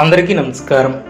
అందరికీ నమస్కారం.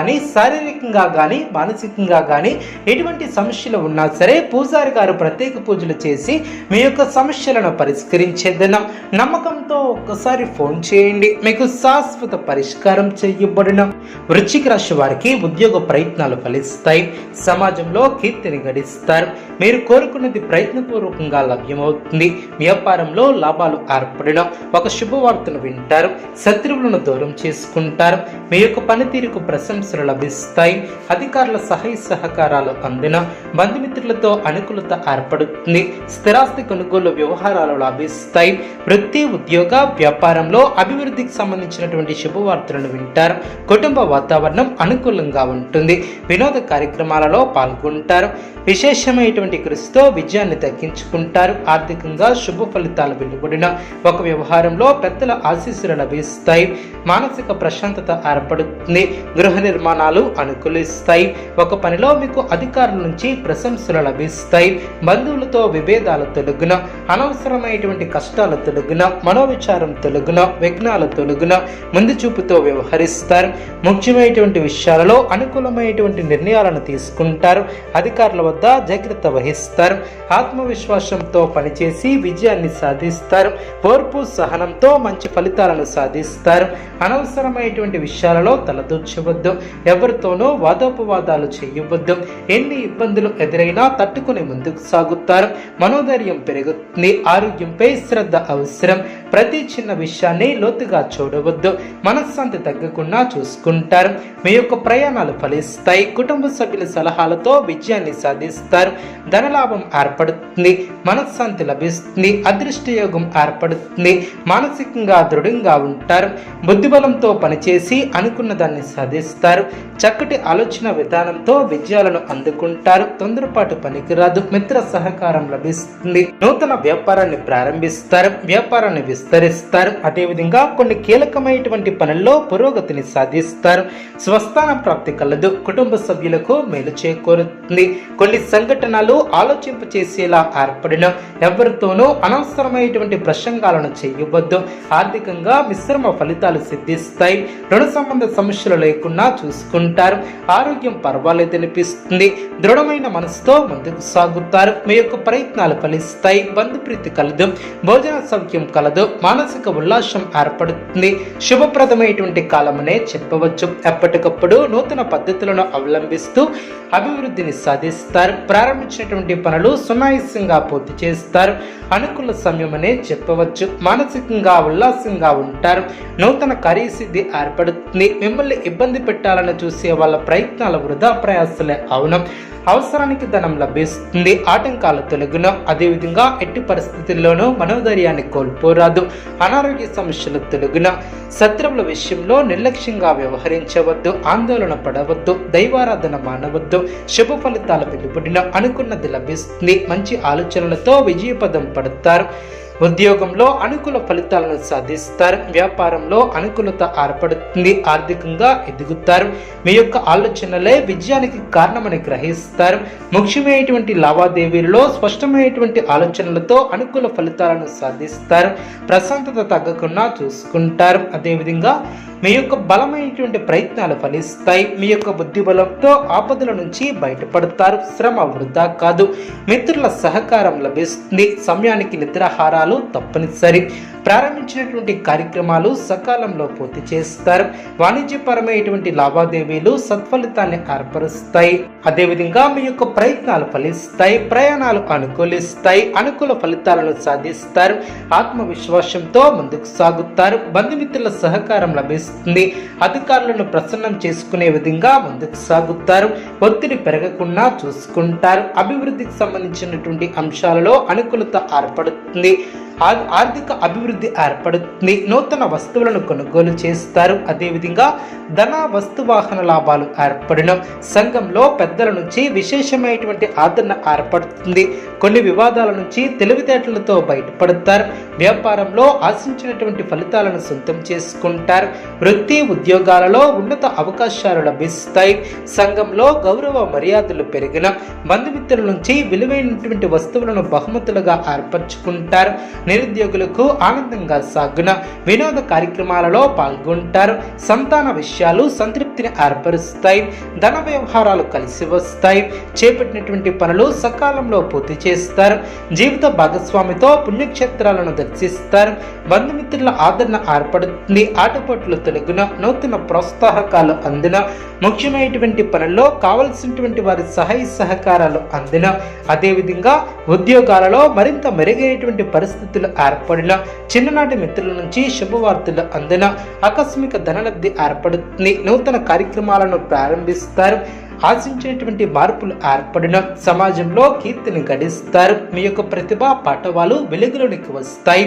కానీ శారీరకంగా కానీ మానసికంగా కానీ ఎటువంటి సమస్యలు ఉన్నా సరే పూజారి గారు ప్రత్యేక పూజలు చేసి మీ యొక్క సమస్యలను పరిష్కరించేదన. నమ్మకంతో ఒక్కసారి ఫోన్ చేయండి. మీకు శాశ్వత పరిష్కారం చేయబడిన. వృశ్చిక రాశి వారికి ఉద్యోగ ప్రయత్నాలు ఫలిస్తాయి. సమాజంలో కీర్తిని గడిస్తారు. మీరు కోరుకున్నది ప్రయత్నపూర్వకంగా లభ్యమవుతుంది. వ్యాపారంలో లాభాలు ఏర్పడడం ఒక శుభవార్తను వింటారు. శత్రువులను దూరం చేసుకుంటారు. మీ యొక్క పనితీరుకు బోనస్లు లభిస్తాయి. అధికారుల సహాయ సహకారాలు అందిన బంధుమిత్రులతో అనుకూలత ఏర్పడుతుంది. స్థిరాస్తి కొనుగోలు వ్యవహారాలు లభిస్తాయి. వృత్తి ఉద్యోగ వ్యాపారంలో అభివృద్ధికి సంబంధించినటువంటి శుభవార్తలను వింటారు. కుటుంబ వాతావరణం అనుకూలంగా ఉంటుంది. వినోద కార్యక్రమాలలో పాల్గొంటారు. విశేషమైనటువంటి కృషితో విజయాన్ని దక్కించుకుంటారు. ఆర్థికంగా శుభ ఫలితాలు వెలువడిన ఒక వ్యవహారంలో పెద్దల ఆశీస్సులు లభిస్తాయి. మానసిక ప్రశాంతత ఏర్పడుతుంది. గృహ నిర్మాణాలు అనుకూలిస్తాయి. ఒక పనిలో మీకు అధికారుల నుంచి ప్రశంసలు లభిస్తాయి. బంధువులతో విభేదాలు తొలగున అనవసరమైనటువంటి కష్టాలు తొలగున మనోవిచారం తొలగున విఘ్నాలు తొలగున ముందు చూపుతో వ్యవహరిస్తారు. ముఖ్యమైనటువంటి విషయాలలో అనుకూలమైనటువంటి నిర్ణయాలను తీసుకుంటారు. అధికారుల వద్ద జాగ్రత్త వహిస్తారు. ఆత్మవిశ్వాసంతో పనిచేసి విజయాన్ని సాధిస్తారు. ఓర్పు సహనంతో మంచి ఫలితాలను సాధిస్తారు. అనవసరమైనటువంటి విషయాలలో తలదూర్చవద్దు. ఎవరితోనూ వాదోపవాదాలు చేయవద్దు. ఎన్ని ఇబ్బందులు ఎదురైనా తట్టుకుని ముందుకు సాగుతారు. మనోధైర్యం పెరుగుతుంది. ఆరోగ్యంపై శ్రద్ధ అవసరం. ప్రతి చిన్న విషయాన్ని లోతుగా చూడవద్దు. మనశ్శాంతి తగ్గకుండా చూసుకుంటారు. మీ యొక్క ప్రయాణాలు ఫలిస్తాయి. కుటుంబ సభ్యుల సలహాలతో విజయాన్ని సాధిస్తారు. ధనలాభం ఏర్పడుతుంది. మనశ్శాంతి లభిస్తుంది. అదృష్ట యోగం ఏర్పడుతుంది. మానసికంగా దృఢంగా ఉంటారు. బుద్ధిబలంతో పనిచేసి అనుకున్న దాన్ని సాధిస్తారు. చక్కటి ఆలోచన విధానంతో విజయాలను అందుకుంటారు. తొందరపాటు పనికిరాదు. మిత్ర సహకారం లభిస్తుంది. నూతన వ్యాపారాన్ని ప్రారంభిస్తారు. వ్యాపారాన్ని విస్తరిస్తారు. అదేవిధంగా కొన్ని కీలకమైనటువంటి పనుల్లో పురోగతిని సాధిస్తారు. స్వస్థాన ప్రాప్తి కలదు. కుటుంబ సభ్యులకు మేలు చేకూరుతుంది. కొన్ని సంఘటనలు ఆలోచింప చేసేలా ఏర్పడిన ఎవరితోనూ అనవసరమైనటువంటి ప్రసంగాలను చేయవద్దు. ఆర్థికంగా మిశ్రమ ఫలితాలు సిద్ధిస్తాయి. రుణ సంబంధ సమస్యలు లేకుండా చూసుకుంటారు. ఆరోగ్యం పర్వాలేదు అనిపిస్తుంది. దృఢమైన మనసుతో ముందుకు సాగుతారు. మీ యొక్క ప్రయత్నాలు ఫలిస్తాయి. బంధుప్రీతి కలదు. భోజన సౌఖ్యం కలదు. మానసిక ఉల్లాసం ఏర్పడుతుంది. శుభప్రదమైనటువంటి కాలమనే చెప్పవచ్చు. ఎప్పటికప్పుడు నూతన పద్ధతులను అవలంబిస్తూ అభివృద్ధిని సాధిస్తారు. ప్రారంభించినటువంటి పనులు సునాయాసంగా పూర్తి చేస్తారు. అనుకూల సమయమనే చెప్పవచ్చు. మానసికంగా ఉల్లాసంగా ఉంటారు. నూతన కార్యసిద్ధి ఏర్పడుతుంది. మిమ్మల్ని ఇబ్బంది పెట్టాలని చూసే వాళ్ళ ప్రయత్నాల వృధా ప్రయాసలే. అవును. అవసరానికి ధనం లభిస్తుంది. ఆటంకాలు తొలగున. అదేవిధంగా ఎట్టి పరిస్థితుల్లోనూ మనోధైర్యాన్ని కోల్పోరాదు. అనారోగ్య సమస్యలు తొలగున. శత్రువుల విషయంలో నిర్లక్ష్యంగా వ్యవహరించవద్దు. ఆందోళన పడవద్దు. దైవారాధన మానవద్దు. శుభ ఫలితాలు వెలుపడిన అనుకున్నది లభిస్తుంది. మంచి ఆలోచనలతో విజయపదం పడతారు. ఉద్యోగంలో అనుకూల ఫలితాలను సాధిస్తారు వ్యాపారంలో అనుకూలత ఏర్పడుతుంది ఆర్థికంగా ఎదుగుతారు. మీ యొక్క ఆలోచనలే విజయానికి కారణమని గ్రహిస్తారు. ముఖ్యమైనటువంటి లావాదేవీలలో స్పష్టమైనటువంటి ఆలోచనలతో అనుకూల ఫలితాలను సాధిస్తారు. ప్రశాంతత తగ్గకుండా చూసుకుంటారు. అదేవిధంగా మీ యొక్క బలమైనటువంటి ప్రయత్నాలు ఫలిస్తాయి. మీ యొక్క బుద్ధి బలంతో ఆపదల నుంచి బయటపడతారు. శ్రమ వృధా కాదు. మిత్రుల సహకారం లభిస్తుంది. సమయానికి నిద్రాహారాలు తప్పనిసరి. ప్రారంభించినటువంటి కార్యక్రమాలు సకాలంలో పూర్తి చేస్తారు. వాణిజ్యపరమైనటువంటి లావాదేవీలు సత్ఫలితాన్ని ఏర్పరుస్తాయి. అదేవిధంగా మీ యొక్క ప్రయత్నాలు ఫలిస్తాయి ప్రయాణాలు అనుకూలిస్తాయి అనుకూల ఫలితాలను సాధిస్తారు. ఆత్మవిశ్వాసంతో ముందుకు సాగుతారు. బంధుమిత్రుల సహకారం లభిస్తుంది. అధికారులను ప్రసన్నం చేసుకునే విధంగా ముందుకు సాగుతారు. ఒత్తిడి పెరగకుండా చూసుకుంటారు. అభివృద్ధికి సంబంధించినటువంటి అంశాలలో అనుకూలత ఏర్పడుతుంది. ఆర్థిక అభివృద్ధి ఏర్పడుతుంది. నూతన వస్తువులను కొనుగోలు చేస్తారు. అదేవిధంగా ధన వస్తువాహన లాభాలు ఏర్పడిన. సంఘంలో పెద్దల నుంచి విశేషమైనటువంటి ఆదరణ ఏర్పడుతుంది. కొన్ని వివాదాల నుంచి తెలివితేటలతో బయటపడతారు. వ్యాపారంలో ఆశించినటువంటి ఫలితాలను సొంతం చేసుకుంటారు. వృత్తి ఉద్యోగాలలో ఉన్నత అవకాశాలు లభిస్తాయి. సంఘంలో గౌరవ మర్యాదలు పెరిగిన బంధుమిత్రుల నుంచి విలువైనటువంటి వస్తువులను బహుమతులుగా ఏర్పరచుకుంటారు. నిరుద్యోగులకు ఆనందంగా సాగున వినోద కార్యక్రమాలలో పాల్గొంటారు. సంతాన విషయాలు సంతృప్తి సంతృప్తిని ఏర్పరుస్తాయి ధన వ్యవహారాలు కలిసి వస్తాయి చేపట్టినటువంటి పనులు సకాలంలో పూర్తి చేస్తారు జీవిత భాగస్వామితో పుణ్యక్షేత్రాలను దర్శిస్తారు బంధుమిత్రుల ఆదరణ ఏర్పడుతుంది ఆటపాట్లు తొలగిన నూతన ప్రోత్సాహకాలు అందిన ముఖ్యమైనటువంటి పనుల్లో కావలసినటువంటి వారి సహాయ సహకారాలు అందిన అదేవిధంగా ఉద్యోగాలలో మరింత మెరుగైనటువంటి పరిస్థితులు ఏర్పడిన చిన్ననాటి మిత్రుల నుంచి శుభవార్తలు అందిన ఆకస్మిక ధనలబ్ధి ఏర్పడుతుంది నూతన కార్యక్రమాలను ప్రారంభిస్తారు. ఆశించేటువంటి మార్పులు ఏర్పడిన సమాజంలో కీర్తిని గడిస్తారు. మీ యొక్క ప్రతిభా పాఠవాలు వెలుగులోనికి వస్తాయి.